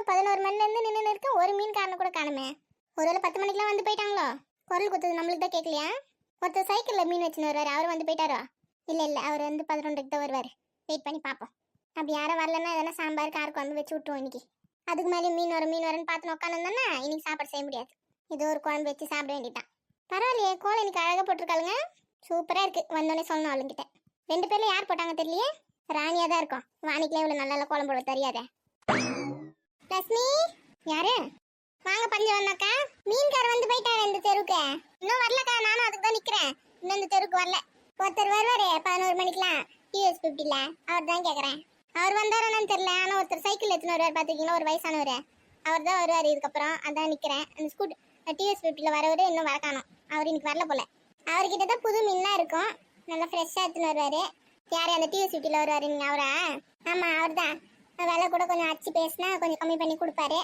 நானும் பதினோரு மணிலேருந்து நின்று இருக்கேன் ஒரு மீன் காரணம் கூட காணுமே. ஒருவேளை பத்து மணிக்கெல்லாம் வந்து போயிட்டாங்களோ? குரல் குத்துது நம்மளுக்கு தான் கேட்கலையா ஒருத்தர் சைக்கிளில் மீன் வச்சுன்னு வருவார் அவர் வந்து போயிட்டாரோ? இல்லை இல்லை அவர் வந்து பதினொன்றுக்கு தான் வருவார். வெயிட் பண்ணி பார்ப்போம் அப்படி யாரும் வரலன்னா எதனா சாம்பார் கார குழம்பு வச்சு விட்டுருவோம் இன்னைக்கு. அதுக்கு மேலே மீன் வரும் மீன் வரும்னு பார்த்து உட்காந்துருந்தோன்னா இன்னைக்கு சாப்பாடு செய்ய முடியாது. ஏதோ ஒரு குழம்பு வச்சு சாப்பிட வேண்டியதான் பரவாயில்லையே கோலம் இன்னைக்கு அழகாக போட்டிருக்காளுங்க. சூப்பராக இருக்கு வந்தோடனே சொல்லணும் அவளுங்கிட்ட. ரெண்டு பேரில் யார் போட்டாங்க தெரியலையே? ராணியாக தான் இருக்கும். வாணிக்கெல்லாம் இவ்வளோ நல்லா குழம்பு போட தெரியாதே. லட்சுமி யாரு? வாங்க பஞ்சு வந்தாக்கா. மீன்கார் வந்து போயிட்டாரு இந்த தெருவுக்கு. இன்னும் வரலக்கா நானும் அதுக்கு தான் நிக்கிறேன். இன்னும் இந்த தெருவுக்கு வரல. ஒருத்தர் வருவாரு பதினோரு மணிக்கெல்லாம். டிஎஸ் பிப்டில அவர் தான் கேட்குறேன் அவர் வந்தாரான்னு தெரியல. ஆனா ஒருத்தர் சைக்கிள் எடுத்துன்னு வருவார் பார்த்துருக்கீங்களா ஒரு வயசானவர். அவர் தான் வருவார் இதுக்கப்புறம். அதான் நிக்கிறேன். அந்த ஸ்கூட் டிஎஸ் பிப்டில வரவர் இன்னும் வர காணோம். அவர் இன்னைக்கு வரல போல. அவர்கிட்ட தான் புது மீன்லாம் இருக்கும். நல்லா ஃப்ரெஷ்ஷாக எடுத்துன்னு வருவாரு. யார் அந்த டிஎஸ் பிப்டில வருவாரு நீங்க அவரா? ஆமா விலை கூட கொஞ்சம் அடிச்சு பேசினா கொஞ்சம் கம்மி பண்ணி கொடுப்பாரு.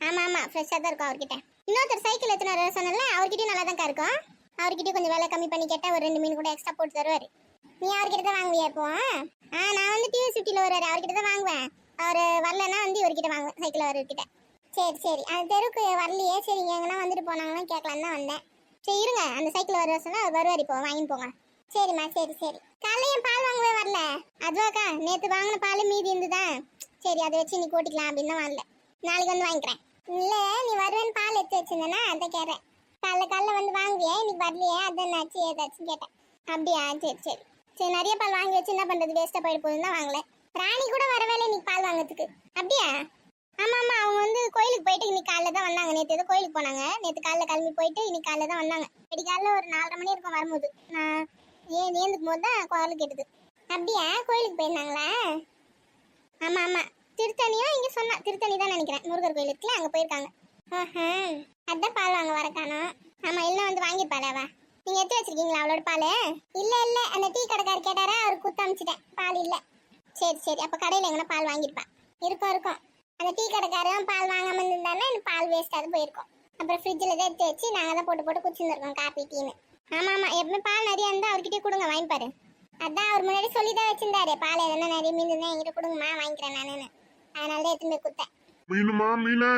ஆமாம் ஆமாம் ஃப்ரெஷ்ஷாக தான் இருக்கும் அவர்கிட்ட. இன்னொருத்தர் சைக்கிள் எத்தனை சொன்னல அவர்கிட்டயும் நல்லா தான் இருக்கும். அவர்கிட்டயும் கொஞ்சம் விலை கம்மி பண்ணி கேட்டால் ஒரு ரெண்டு மீன் கூட எக்ஸ்ட்ரா போட்டு தருவார். நீ அவர்கிட்ட தான் வாங்குவியா இப்போ? ஆ நான் வந்து டிவி சிட்டியில் வருவார் அவர்கிட்ட தான் வாங்குவேன். அவர் வரலன்னா வந்து இவர்கிட்ட வாங்குவேன் சைக்கிள் வரவர்கிட்ட சரி சரி அந்த தெருக்கு வரலையே சரி எங்கன்னா வந்துட்டு போனாங்கன்னா கேட்கலான்னு தான் வந்தேன். சரி இருங்க அந்த சைக்கிள் வர சொன்னா அவர் வருவார் இப்போ வாங்கின்னு போங்க. சரிம்மா சரி சரி. காலையில் பால் வாங்கவே வரல. அதுவாக்கா நேற்று வாங்கின பால் மீதி இருந்துதா? சரி அதை வச்சு நீ கூட்டிக்கலாம் அப்படின்னு தான் வரல நாளைக்கு வந்து வாங்கிக்கிறேன். இல்லை நீ வருவேன்னு பால் எடுத்து வச்சிருந்தனா அதை கேட்டேன். காலைல காலைல வந்து வாங்குவியா? இன்னைக்கு வரலையே? அதை ஆச்சு ஏதாச்சும் கேட்டேன். அப்படியா? சரி சரி. சரி நிறைய பால் வாங்கி வச்சு என்ன பண்ணுறது வேஸ்ட்டாக போயிட்டு போகுதுன்னு தான் வாங்கல. ராணி கூட வரவே இல்லை இன்னைக்கு பால் வாங்குறதுக்கு? அப்படியா? ஆமாம் ஆமாம் அவங்க வந்து கோயிலுக்கு போயிட்டு இன்னைக்கு காலைல தான் வந்தாங்க. நேற்று ஏதோ கோயிலுக்கு போனாங்க. நேற்று காலைல கிளம்பி போயிட்டு இன்னைக்கு காலைல தான் வந்தாங்க. இப்படி காலைல ஒரு நாலரை மணி இருக்கும் வரும்போது. நான் ஏன் ஏந்துக்கும் போது தான் குரல் கேட்டது. அப்படியா? கோயிலுக்கு போயிருந்தாங்களா? ஆமா ஆமா. திருத்தணியோ இங்க சொன்னா திருத்தணி தான் நினைக்கிறேன். முருகர் கோயில் இருக்குல்ல அங்க போயிருக்காங்க. ஆஹா. அதான் பால் வாங்க வரக்கானோ. ஆமாம் ஆமா வந்து வாங்கிருப்பாள அவ நீங்க எடுத்து வச்சிருக்கீங்களா அவளோட பால்? இல்ல இல்ல. அந்த டீ கடைக்காரர் கேட்டாரா அவர் குத்து அமிச்சிட்டேன். பால் இல்ல. சரி சரி. அப்ப கடையில எங்கன்னா பால் வாங்கியிருப்பா. இருக்கும் இருக்கும். அந்த டீ கடைக்காரன் பால் வாங்காம இருந்தானே எனக்கு பால் வேஸ்ட்டாக போயிருக்கும். அப்புறம் ஃப்ரிட்ஜில் தான் எடுத்து வச்சு நாங்கள் தான் போட்டு போட்டு குடிச்சிருந்துருக்கோம் காப்பி டீன்னு. ஆமாம் ஆமாம் எப்பவுமே பால் நிறையா இருந்தால் அவர்கிட்டயே கொடுங்க. வாங்கிப்பாரு. அதான் அவர் முன்னாடி சொல்லி தான் வச்சிருந்தாரு. பால் எதனா நிறைய மீன் இருந்தா என்கிட்ட கொடுங்கம்மா வாங்கிக்கிறேன் நானு அதனால தான் எடுத்துன்னு போய் கொடுத்தேன். மீனுமா மீனை?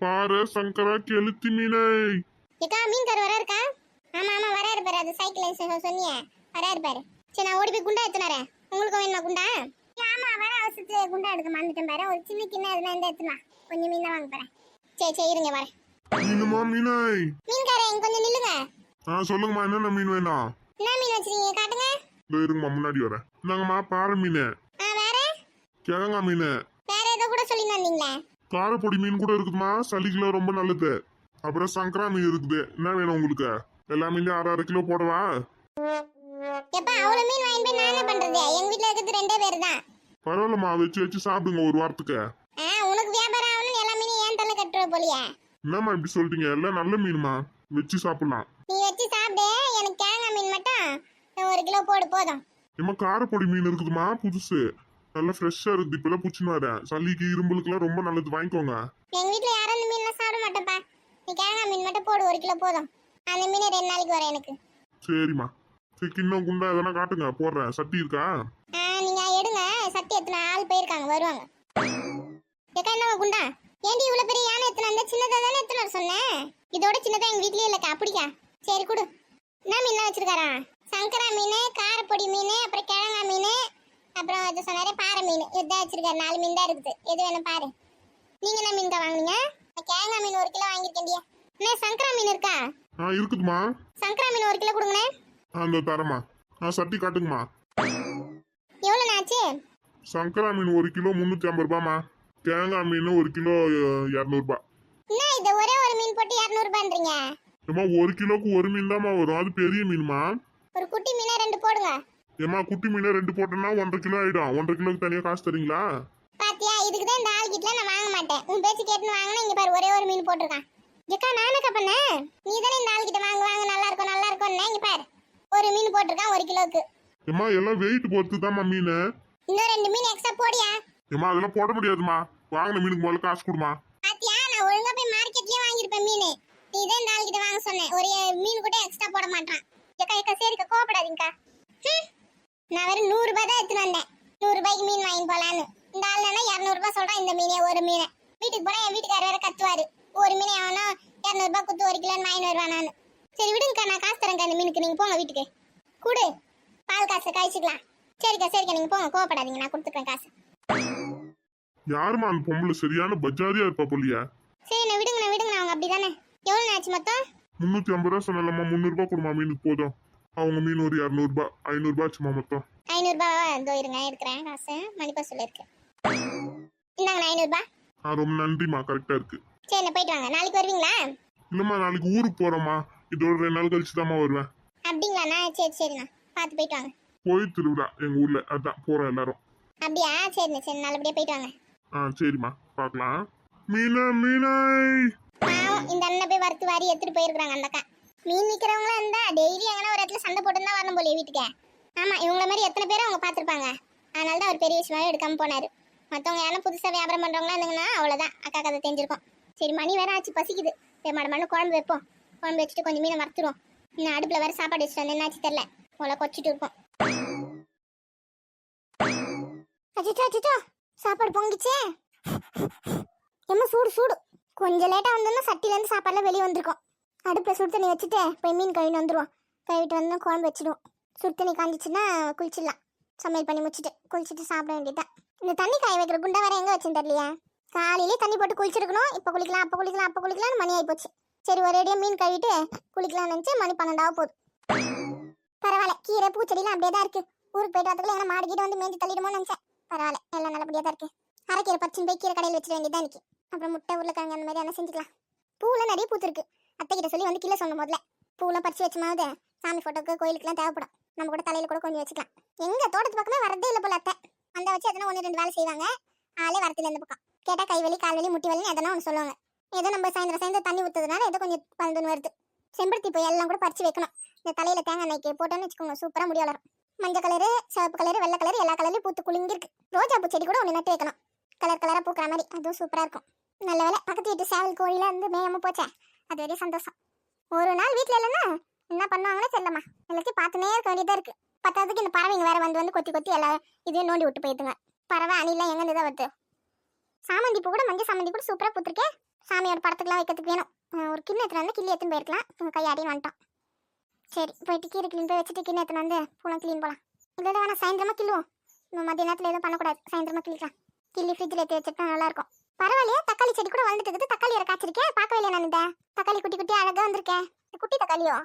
பாரு சங்கரா கெளுத்தி மீனை. ஏக்கா மீன் கார் வரா இருக்கா ஆமா ஆமா வரா இருப்பாரு அது சைக்கிள் சொன்னியே. வரா இருப்பாரு சரி நான் ஓடி போய் குண்டா எடுத்துனாரேன் உங்களுக்கு வேணுமா குண்டா? ஆமா வர அவசரத்து குண்டா எடுக்க மறந்துட்டேன் பாரு. ஒரு சின்ன கிண்ணம் எதுனா இருந்தா எடுத்துனா கொஞ்சம் மீன் தான் வாங்க போறேன். சரி சரி இருங்க வரேன். மீனுமா மீனை? மீன்காரன் இங்க கொஞ்சம் நில்லுங்க. ஆ சொல்லுங்கம்மா என்னென்ன மீன் வேணும்? என்ன மீன் வச்சிருக்கீங்க? காட்டுங்க. இதோ இருங்கம்மா முன்னாடி வரேன். இந்தாங்கம்மா பாறை மீன். ஆ வேற? கிழங்கா மீன். வேற ஏதோ கூட சொல்லி வந்தீங்களே காரப்பொடி மீன் கூட இருக்குதுமா சளிக்கெல்லாம் ரொம்ப நல்லது. அப்புறம் சங்கரா மீன் இருக்குது. என்ன வேணும் உங்களுக்கு? எல்லா மீன்லையும் அரை அரை கிலோ போடவா? எப்பா அவ்வளவு மீன் வாங்கி போய் நான் என்ன பண்றது? எங்க வீட்ல இருக்கிறது ரெண்டே பேர் தான். பரவாயில்லம்மா வச்சு வச்சு சாப்பிடுங்க ஒரு வாரத்துக்கு. ஆ உனக்கு வியாபாரம் ஆகணும்னு எல்லா மீனையும் ஏன் தள்ள கட்டுற போலியே. என்னம்மா இப்படி சொல்லிட்டீங்க? எல்லாம் நல்ல மீனுமா வச்சு சாப்பிடலாம் நீ வச்சு சாப்பிடு எனக்கு தேங்காய் மீன் மட்டும் ஒரு கிலோ போடு போதும். ஏம்மா காரப்பொடி மீன் இருக்குதுமா புதுசு. நல்லா ஃப்ரெஷ்ஷா இருக்குது இப்பெல்லாம் பிடிச்சின்னு வரேன் சளிக்கு இரும்பலுக்குலாம் ரொம்ப நல்லது வாங்கிக்கோங்க. எங்க வீட்ல யாரும் அந்த மீன்லாம் சாப்பிட மாட்டோம்ப்பா நீ தேங்காய் மீன் மட்டும் போடு ஒரு கிலோ போதும். அந்த மீன் ரெண்டு நாளைக்கு வரும் எனக்கு. சரிம்மா. சரி கிண்ணம் குண்டா எதனா காட்டுங்க போடுறேன். சட்டி இருக்கா? ஆ நீங்க எடுங்க. சட்டி எத்தனை ஆள் போயிருக்காங்க வருவாங்க. ஏக்கா என்னவா குண்டா? ஏண்டி இவ்வளவு பெரிய யானை எத்தனை அந்த சின்னதா தானே எத்தனை வர சொன்னேன் இதோட சின்னதா எங்க வீட்லயே இல்லக்கா அப்படிக்கா சரி கொடு. என்ன மீன் வச்சிருக்காரா? சங்கரா மீன் காரப்பொடி மீன் அப்புறம் கிழங்கா மீன் அப்புறம் இது சொன்னாரே பாறை மீன். இதுதான் வச்சிருக்காரு. நாலு மீன் தான் இருக்குது. எது வேணும் பாரு. நீங்க என்ன மீன்கா வாங்குனீங்க? நான் கிழங்கா மீன் ஒரு கிலோ வாங்கியிருக்கேன்டியா. அண்ணே சங்கரா மீன் இருக்கா? ஆ இருக்குதுமா சங்கரா மீன் ஒரு கிலோ கொடுங்கண்ணே. ஆ இந்த தரமா ஆ சட்டி காட்டுங்கம்மா. எவ்வளோ ஆச்சு? சங்கரா மீன் ஒரு கிலோ முந்நூற்றி ஐம்பது ரூபாம்மா. தேங்காய் மீன் ஒரு கிலோ இரநூறுபா என்ன இது ஒரே ஒரு மீன் போட்டு இரநூறுபான்றீங்க ஏம்மா ஒரு கிலோக்கு ஒரு மீன் தாம்மா வரும். அது பெரிய மீனுமா ஒரு குட்டி மீனா ரெண்டு போடுங்க. ஏம்மா குட்டி மீனை ரெண்டு போட்டோன்னா ஒன்றரை கிலோ ஆயிடும். ஒன்றரை கிலோக்கு தனியாக காசு தரீங்களா? பாத்தியா இதுக்கு தான் இந்த ஆள் கிட்ட நான் வாங்க மாட்டேன். உன் பேச்சு கேட்டுன்னு வாங்கினா இங்க பாரு ஒரே ஒரு மீன் போட்டிருக்கான். ஏக்கா நானக்கா பண்ணேன். நீ தானே இந்த ஆள் கிட்ட வாங்க வாங்க நல்லா இருக்கும் நல்லா இருக்கும்னா. இங்க பாரு ஒரு மீன் போட்டிருக்கான் ஒரு கிலோக்கு. ஏம்மா எல்லாம் வெயிட் பொறுத்து தாம்மா மீன். இன்னும் ரெண்டு மீன் எக்ஸ்ட்ரா போடியா? ஏம்மா அதெல்லாம் போட முடியாதும்மா. வாங்கின மீனுக்கு முதல்ல காசு கொடுமா பாத்தியா நான் ஒழுங்கா போய் மார்க்கெட்லயே வாங்கியிருப்பேன் மீன். நீ தான் இந்த ஆள் கிட்ட வாங்க சொன்னேன். ஒரு மீன் கூட எக்ஸ்ட்ரா போட மாட்டான். சரிக்கா கோவப்படாதீங்கக்கா. நான் வெறும் நூறு ரூபாய் தான் எடுத்துட்டு வந்தேன். நூறு ரூபாய்க்கு மீன் வாங்கி போலான்னு. இந்த ஆள் என்ன இரநூறு ரூபாய் சொல்றான் இந்த மீனே ஒரு மீனை. வீட்டுக்கு போனா என் வீட்டுக்காரர் வேற கத்துவாரு. ஒரு மீன் ஆனா இரநூறுபா குத்து ஒரு கிலோ வாங்கிட்டு வருவா நான் சரி விடுங்கக்கா நான் காசு தரேன்க்கா இந்த மீனுக்கு. நீங்க போங்க வீட்டுக்கு. கொடு. பால் காசு காய்ச்சிக்கலாம் சரிக்கா சரிக்கா நீங்க போங்க. கோவப்படாதீங்க நான் கொடுத்துக்கிறேன் காசு. யாரும்மா அந்த பொம்பளை? சரியான பஜாரியா இருப்பா போலியா. சரி நான் விடுங்கண்ணா விடுங்கண்ணா அவங்க அப்படிதானே. எவ்வளோ ஆச்சு மொத்தம்? முந்நூத்தி ஐம்பது ரூபா சொன்னலம்மா முந்நூறுபா கொடுமா மீனுக்கு போதும். அவங்க மீன் ஒரு இரநூறுபா ஐநூறுபா ஆச்சுமா மொத்தம். ஐநூறுரூபா இதோ இருங்க எடுக்கிறேன் காசு. மணிப்பா சொல்லியிருக்கேன். இந்தாங்கண்ணா ஐநூறுரூபா ஆ ரொம்ப நன்றிம்மா கரெக்டா இருக்கு. சரி நான் போயிட்டு வாங்க. நாளைக்கு வருவீங்களா? இல்லம்மா நாளைக்கு ஊருக்கு போறோம்மா. இதோட ரெண்டு நாள் கழிச்சு தாம்மா வருவேன். அப்படிங்களாண்ணா? சரி சரிண்ணா பார்த்து போயிட்டு வாங்க. கோயில் திருவிழா எங்க ஊர்ல. அதான் போறோம் எல்லாரும். அப்படியா? சரிண்ணா சரி நல்லபடியாக போயிட்டு வாங்க. ஆ சரிம்மா. பார்க்கலாம். மீனா மீனாய் பாவம் இந்த அண்ணன் போய் வறுத்து வாரி எடுத்துட்டு போயிருக்காங்க அந்த அக்கா. மீன் விற்கிறவங்களா இருந்தா டெய்லி எங்கன்னா ஒரு இடத்துல சண்டை போட்டு தான் வரணும் போலயே வீட்டுக்கு. ஆமா இவங்கள மாதிரி எத்தனை பேரும் அவங்க பார்த்துருப்பாங்க? அதனால தான் அவர் பெரிய விஷயமாவே எடுக்காம போனாரு. மற்றவங்க யாரும் புதுசாக வியாபாரம் பண்றவங்களா இருந்தாங்கன்னா அவ்வளோதான் அக்கா கதை தெரிஞ்சிருக்கும். சரி மணி வேற ஆச்சு பசிக்குது. சரி மட மண்ணு குழம்பு வைப்போம். குழம்பு வச்சுட்டு கொஞ்சம் மீனை வறுத்துருவோம் இன்னும் அடுப்பில் வேற சாப்பாடு வச்சுட்டு வந்து என்னாச்சு தெரில உங்களை கொச்சிட்டு இருப்போம். அச்சிச்சோ அச்சிச்சோ. சாப்பாடு பொங்கிச்சே. எம்ம சூடு சூடு. கொஞ்சம் லேட்டாக வந்தோம்னா சட்டிலேருந்து சாப்பாடுலாம் வெளியே வந்திருக்கோம். அடுப்பில் சுடு தண்ணி வச்சுட்டு போய் மீன் கழுவின்னு வந்துடுவோம் கழுவிட்டு வந்து குழம்பு வச்சிடுவோம். சுடு தண்ணி காஞ்சிச்சுன்னா குளிச்சிடலாம். சமையல் பண்ணி முடிச்சுட்டு குளிச்சுட்டு சாப்பிட வேண்டியதான் இந்த தண்ணி காய வைக்கிற குண்டா வேற எங்கே வச்சுன்னு தெரியலையா? காலையிலே தண்ணி போட்டு குளிச்சிருக்கணும். இப்போ குளிக்கலாம் அப்போ குளிக்கலாம் அப்போ குளிக்கலாம்னு மணி ஆகி போச்சு சரி ஒரேடியாக மீன் கழுவிட்டு குளிக்கலாம்னு நினச்சி மணி பன்னெண்டாவது போகுது. பரவாயில்ல கீரை பூச்செடிலாம் அப்படியே தான் இருக்கு. ஊருக்கு போயிட்டு வரதுக்குள்ள ஏன்னா மாடு வந்து மேஞ்சி தள்ளிடுமோன்னு நினச்சேன். பரவாயில்ல எல்லாம் நல்லபடியாக தான் இருக்குது அரைக்கீரை பச்சின்னு போய் கீரை கடையில் வச்சிட வேண்டியதான் இன்னைக்கு. அப்புறம் முட்டை உருளைக்கிழங்கு அந்த மாதிரி என்ன செஞ்சுக்கலாம். பூவெல்லாம் நிறைய பூத்துருக்கு. அத்தைக்கிட்ட சொல்லி வந்து கிலோ சொன்ன முதல்ல. பூவெல்லாம் பறிச்சு வச்சுமாவது சாமி ஃபோட்டோக்கு கோயிலுக்குலாம் தேவைப்படும். நம்ம கூட தலையில் கூட கொஞ்சம் வச்சுக்கலாம். எங்கள் தோட்டத்து பக்கமே வரதே இல்லை போல அத்தை. அந்த வச்சு எதனா ஒன்று ரெண்டு வேலை செய்வாங்க. ஆளே வரத்தில் இந்த பக்கம். கேட்டால் கை வலி கால் வலி முட்டி வலி எதனா ஒன்று சொல்லுவாங்க. ஏதோ நம்ம சாயந்தரம் சாயந்தரம் தண்ணி ஊற்றுறதுனால ஏதோ கொஞ்சம் பலந்துன்னு வருது. செம்பருத்தி போய் எல்லாம் கூட பறிச்சு வைக்கணும். இந்த தலையில் தேங்காய் எண்ணெய்க்கு போட்டோன்னு வச்சுக்கோங்க சூப்பராக முடி வளரும். மஞ்சள் கலரு சிவப்பு கலரு வெள்ளை கலர் எல்லா கலர்லையும் பூத்து குலுங்கிருக்கு ரோஜா பூ செடி கூட ஒன்று நட்டு வைக்கணும். கலர் கலராக பூக்கிற மாதிரி. அதுவும் சூப்பராக இருக்கும். நல்ல வேலை பக்கத்து வீட்டு சேவல் கோழில வந்து மேயாமல் போச்சே. அது வரையும் சந்தோஷம். ஒரு நாள் வீட்டில் இல்லைன்னா என்ன பண்ணுவாங்களோ தெரியலம்மா. எல்லாத்தையும் பார்த்துனே இருக்க வேண்டியதாக இருக்குது பத்தாவதுக்கு இந்த பறவைங்க வேறு வந்து வந்து கொத்தி கொத்தி எல்லா இதையும் நோண்டி விட்டு போயிடுங்க பறவை அணிலாம் எங்கேருந்து தான் வருது சாமந்தி பூ கூட மஞ்சள் சாமந்தி கூட சூப்பராக பூத்துருக்கேன் சாமியோட படத்துக்குலாம் வைக்கிறதுக்கு வேணும். ஒரு கிண்ணு எடுத்துட்டு வந்து கிள்ளி எடுத்துன்னு போயிருக்கலாம். உங்க கையாடின்னு வந்துட்டோம். சரி போயிட்டு கீரை கிளீன் போய் வச்சுட்டு கிண்ணு எடுத்துன்னு வந்து பூலாம் கிளீன் போகலாம் இல்லை வேணாம். சாயந்தரமாக கிள்ளுவோம். நம்ம மதிய நேரத்தில் எதுவும் பண்ணக்கூடாது. சாயந்தரமாக கிள்ளிக்கலாம். கிள்ளி ஃப்ரிட்ஜில் ஏற்றி வச்சிருக்கா நல்லா இருக்கும் தக்காளி செடி கூட வளர்ந்துட்டு இருக்குது. தக்காளி வேறு காய்ச்சிருக்கேன் பார்க்கவே இல்லையா நான் இந்த தக்காளி குட்டி குட்டி அழகாக வந்திருக்கேன் குட்டி தக்காளியோ?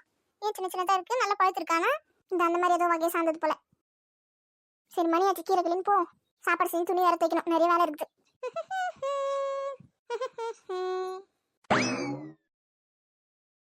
ஏன் சின்ன சின்னதாக இருக்குது நல்லா பழுத்திருக்கானா? இந்த அந்த மாதிரி ஏதோ வகையை சார்ந்தது போல். சரி மணி ஆச்சு கீழே கிளின்னு போ. சாப்பாடு செஞ்சு துணி வேற தைக்கணும் நிறைய வேலை இருக்குது.